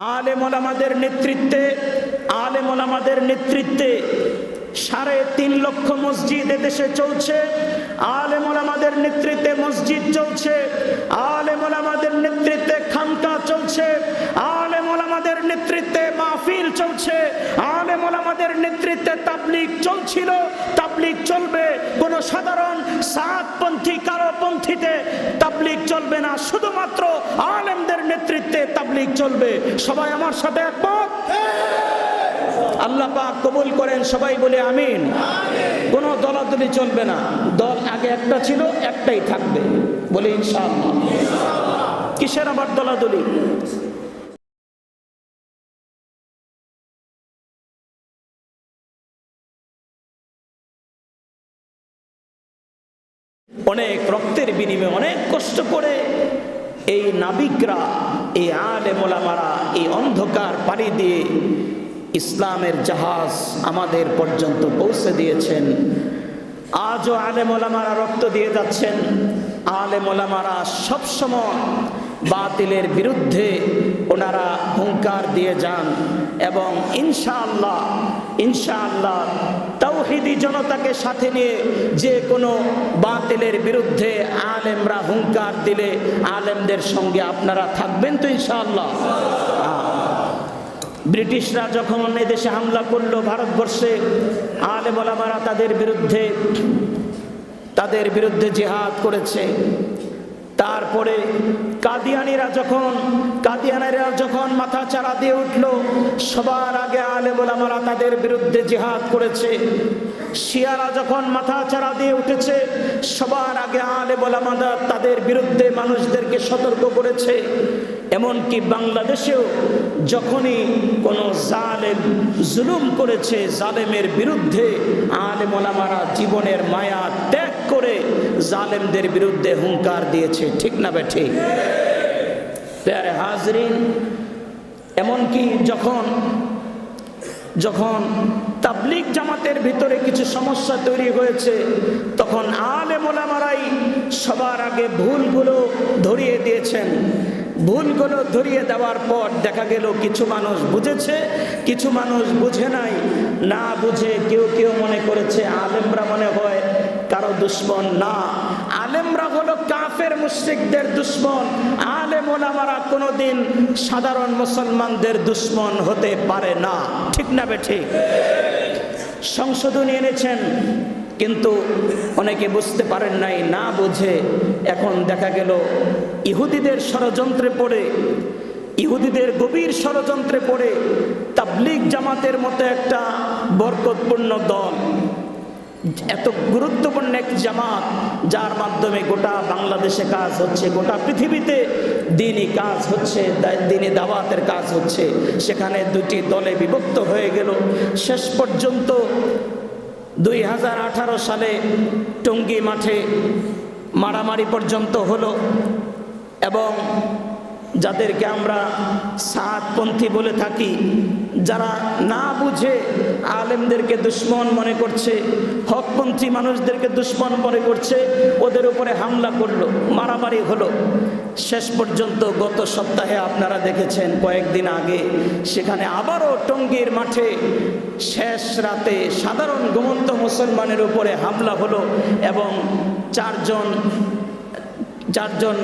আলেম ওলামাদের নেতৃত্বে আলেম ওলামাদের নেতৃত্বে সাড়ে তিন লক্ষ মসজিদ দেশে চলছে আলেম ওলামাদের নেতৃত্বে মসজিদ চলছে আলেম ওলামাদের নেতৃত্বে খানকা চলছে আলেম ওলামাদের নেতৃত্বে মাহফিল চলছে আলেম ওলামাদের নেতৃত্বে তাবলিগ চলছিল, তাবলিগ চলবে, কোন সাধারণ সাতপন্থী পন্থীতে তাবলিগ চলবে না, শুধুমাত্র আলেমদের নেতৃত্বে তাবলিগ চলবে। সবাই আমার সাথে একমত? আল্লাহ পাক কবুল করেন, সবাই বলে আমিন। কোন দলাদলি চলবে না। দল আগে একটা ছিল, একটাই থাকবে। বলে ইনশাআল্লাহ। কিসের আবার দলাদলি? অনেক রক্তের বিনিময়ে অনেক কষ্ট করে এই নাবিকরা, এই আলে মোলামারা এই অন্ধকার পাড়ি দিয়ে ইসলামের জাহাজ আমাদের পর্যন্ত পৌঁছে দিয়েছেন। আজও আলে মোলামারা রক্ত দিয়ে যাচ্ছেন। আলে মোলামারা সবসময় বাতিলের বিরুদ্ধে ওনারা হুঙ্কার দিয়ে যান এবং ইনশাআল্লাহ ইনশাআল্লাহ তৌহিদি জনতাকে সাথে নিয়ে যে কোনো বাতিলের বিরুদ্ধে আলেমরা হুঙ্কার দিলে আলেমদের সঙ্গে আপনারা থাকবেন তো ইনশাআল্লাহ। ব্রিটিশরা যখন এদেশে হামলা করল ভারতবর্ষে আলেমারা তাদের বিরুদ্ধে তাদের বিরুদ্ধে জেহাদ করেছে। তারপরে কাদিয়ানিরা যখন কাদিয়ানিরা যখন মাথা চারা দিয়ে উঠল, সবার আগে আলেমলামারা তাদের বিরুদ্ধে জিহাদ করেছে। শিয়ারা যখন মাথা চারা দিয়ে উঠেছে, সবার আগে আলেমলামারা তাদের বিরুদ্ধে মানুষদেরকে সতর্ক করেছে। এমনকি বাংলাদেশেও যখনই কোনো জালেম জুলুম করেছে, জালেমের বিরুদ্ধে আলেমলামারা জীবনের মায়া ত্যাগ জালেমদের বিরুদ্ধে হুঙ্কার দিয়েছে, ঠিক না বে ঠিক? হাজরিন, এমনকি যখন যখন তাবলিক জামাতের ভিতরে কিছু সমস্যা তৈরি হয়েছে, তখন আলে মোলামারাই সবার আগে ভুলগুলো ধরিয়ে দিয়েছেন। ভুলগুলো ধরিয়ে দেওয়ার পর দেখা গেল কিছু মানুষ বুঝেছে, কিছু মানুষ বুঝে নাই। না বুঝে কেউ কেউ মনে করেছে, আলেমরা মনে হয় কারও দুশ্মন না। আলেমরা হলো কাফের মুশ্রিকদের দুশ্মন। আলেম ওলামারা কোনোদিন সাধারণ মুসলমানদের দুশ্মন হতে পারে না। ঠিক না বেঠিক সংশোধনী এনেছেন, কিন্তু অনেকে বুঝতে পারেন নাই, না বুঝে। এখন দেখা গেল, ইহুদিদের ষড়যন্ত্রে পড়ে, ইহুদিদের গভীর ষড়যন্ত্রে পড়ে, তাবলিগ জামাতের মতো একটা বরকতপূর্ণ দল। এত গুরুত্বপূর্ণ এক জামাত, যার মাধ্যমে গোটা বাংলাদেশে কাজ হচ্ছে, গোটা পৃথিবীতে দিনই কাজ হচ্ছে দিনে দাওয়াতের কাজ হচ্ছে। সেখানে দুটি দলে বিভক্ত হয়ে গেল। শেষ পর্যন্ত দুই হাজার আঠারো সালে টঙ্গী মাঠে মারামারি পর্যন্ত হলো এবং যাদেরকে আমরা সাতপন্থী বলে থাকি, যারা না বুঝে আলেমদেরকে দুশ্মন মনে করছে, হকপন্থী মানুষদেরকে দুশ্মন মনে করছে, ওদের উপরে হামলা করল, মারামারি হলো। শেষ পর্যন্ত গত সপ্তাহে আপনারা দেখেছেন, কয়েকদিন আগে সেখানে আবারও টঙ্গীর মাঠে শেষ রাতে সাধারণ ঘুমন্ত মুসলমানের উপরে হামলা হলো এবং চারজন চারজন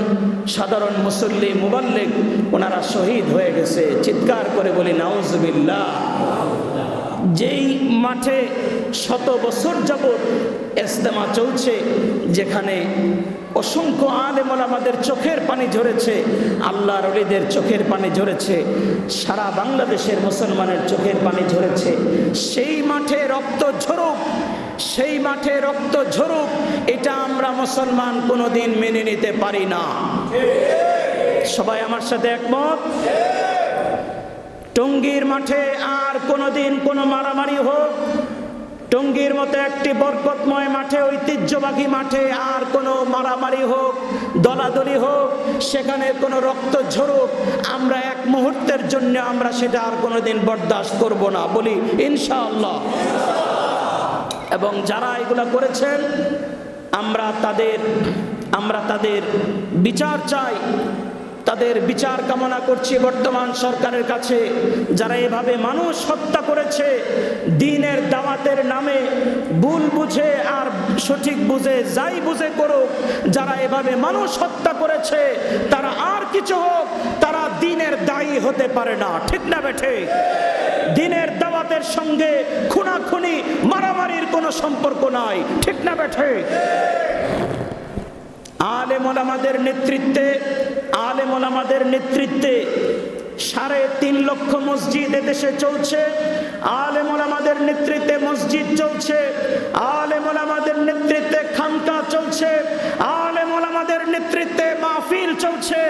সাধারণ মুসল্লি মুবাল্লিক ওনারা শহীদ হয়ে গেছে। চিৎকার করে বলি, নাউজবিল্লাহ। যেই মাঠে শত বছর যাবৎ ইস্তেমা চলছে, যেখানে অসংখ্য আলেমল আমাদের চোখের পানি ঝরেছে আল্লাহ রলিদের চোখের পানি ঝরেছে, সারা বাংলাদেশের মুসলমানের চোখের পানি ঝরেছে, সেই মাঠে রক্ত ঝরুক সেই মাঠে রক্ত ঝরুক, এটা আমরা মুসলমান কোনোদিন মেনে নিতে পারি না। সবাই আমার সাথে একমত? টঙ্গীর মাঠে আর কোনোদিন কোনো মারামারি হোক, টঙ্গীর মতো একটি বরকতময় মাঠে, ঐতিহ্যবাহী মাঠে আর কোনো মারামারি হোক, দলাদলি হোক, সেখানে কোনো রক্ত ঝরুক, আমরা এক মুহূর্তের জন্য আমরা সেটা আর কোনোদিন বরদাস্ত করব না। বলি, ইনশাআল্লাহ। এবং যারা এগুলা করেছেন, আমরা তাদের আমরা তাদের বিচার চাই, তাদের বিচার কামনা করছি বর্তমান সরকারের কাছে। যারা এভাবে মানুষ হত্যা করেছে, দিনের দাওয়াতের নামে ভুল বুঝে আর সঠিক বুঝে, যাই বুঝে করুক, যারা এভাবে মানুষ হত্যা করেছে, তারা আর কিছু হোক, তারা দিনের দায়ী হতে পারে না। ঠিক না বেঠে? দিনের দাওয়াতের সঙ্গে খুনাখুনি মারামারির কোনো সম্পর্ক নাই। ঠিক না বেঠে? আলেমল আমাদের নেতৃত্বে, আলেমল আমাদের নেতৃত্বে সাড়ে তিন লক্ষ মসজিদ এদেশে চলছে। আলেমল আমাদের নেতৃত্বে মসজিদ চলছে। আলেমল আমাদের নেতৃত্বে খানকা চলছে। আলেমল আমাদের নেতৃত্বে মাহফিল চলছে।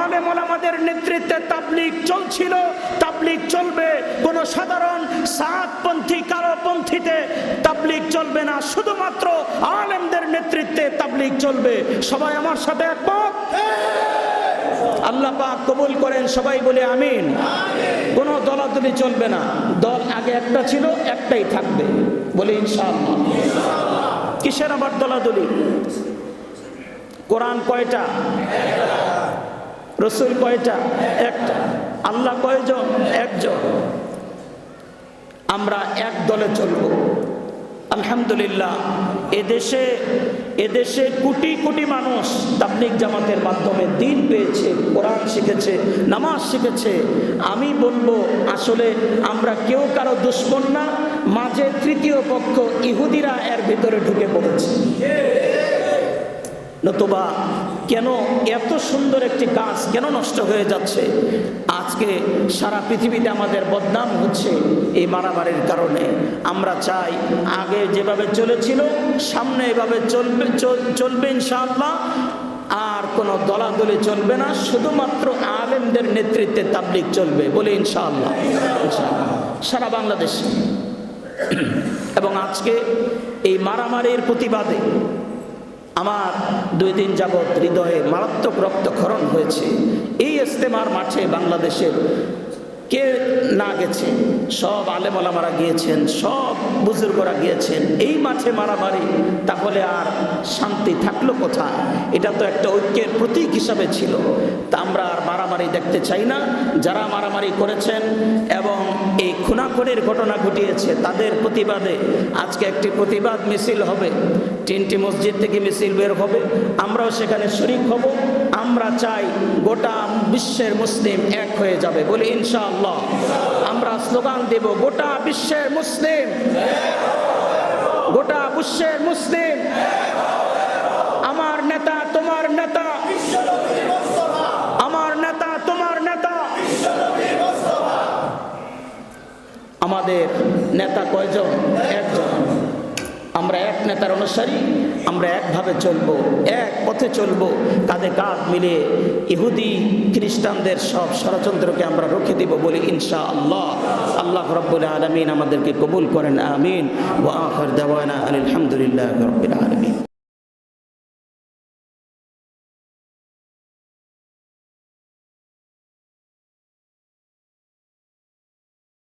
আলেমল আমাদের নেতৃত্বে তাবলিগ চলছিল। তাবলিগ চলবে। কোন সাধারণ সাতপন্থী কারোপন্থীতে চলবে না। শুধুমাত্র আলেমদের নেতৃত্বে তাবলিগ চলবে। সবাই আমার সাথে একমত? আল্লাহ পাক কবুল করেন, সবাই বলে আমিন। কোন দলাদলি চলবে না। দল আগে একটা ছিল, একটাই থাকবে। বলে ইনশাআল্লাহ। কিসের আবার দলাদলি কোরআন কয়টা? রসুল কয়টা? একটা। আল্লাহ কয়জন? একজন। আমরা এক দলে চলব। আলহামদুলিল্লাহ, এদেশে এদেশে কোটি কোটি মানুষ তাবলিক জামাতের মাধ্যমে দিন পেয়েছে, কোরআন শিখেছে, নামাজ শিখেছে। আমি বলব, আসলে আমরা কেউ কারও দুশ্মন না, মাঝে তৃতীয় পক্ষ ইহুদিরা এর ভিতরে ঢুকে পড়েছে। নতুবা কেন এত সুন্দর একটি গাছ কেন নষ্ট হয়ে যাচ্ছে? আজকে সারা পৃথিবীতে আমাদের বদনাম হচ্ছে এই মারামারির কারণে। আমরা চাই আগে যেভাবে চলেছিল, সামনে এভাবে চলবে চল- চলবে ইনশাআল্লাহ। আর কোনো দলাদলি চলবে না, শুধুমাত্র আলেমদের নেতৃত্বে তাবলিক চলবে বলে ইনশাআল্লাহ। সারা বাংলাদেশ। এবং আজকে এই মারামারির প্রতিবাদে আমার দুই দিন যাবৎ হৃদয়ে মারাত্মক রক্তক্ষরণ হয়েছে। এই ইস্তেমার মাঠে বাংলাদেশের কে না গেছে, সব আলেমলামারা গিয়েছেন, সব বুজুর্গরা গিয়েছেন, এই মাঠে মারামারি, তাহলে আর শান্তি থাকল কোথায়? এটা তো একটা ঐক্যের প্রতীক হিসাবে ছিল। তা আমরা আর মারামারি দেখতে চাই না। যারা মারামারি করেছেন এবং এই খুনাখুনির ঘটনা ঘটিয়েছে, তাদের প্রতিবাদে আজকে একটি প্রতিবাদ মিছিল হবে। তিনটি মসজিদ থেকে মিছিল বের হবে। আমরাও সেখানে শরিক হব। আমরা চাই গোটা বিশ্বের মুসলিম এক হয়ে যাবে। বলি ইনশাআল্লাহ। আমরা স্লোগান দেব, গোটা বিশ্বের মুসলিম। গোটা বিশ্বের মুসলিম। আমার নেতা, তোমার নেতা। আমার নেতা, তোমার নেতা। আমাদের নেতা কয়জন? একজন। আমরা এক নেতার অনুসারী, আমরা একভাবে চলবো, এক পথে চলবো, কাঁধে কাঁধ মিলে ইহুদি খ্রিস্টানদের সব ষড়যন্ত্রকে আমরা রুখে দিব বলি ইনশা আল্লাহ আল্লাহ রব্বুল আলমিন আমাদেরকে কবুল করেন, আমিন। ও আখর দেওয়ানা আলহামদুলিল্লাহ রব্বুল আলমিন।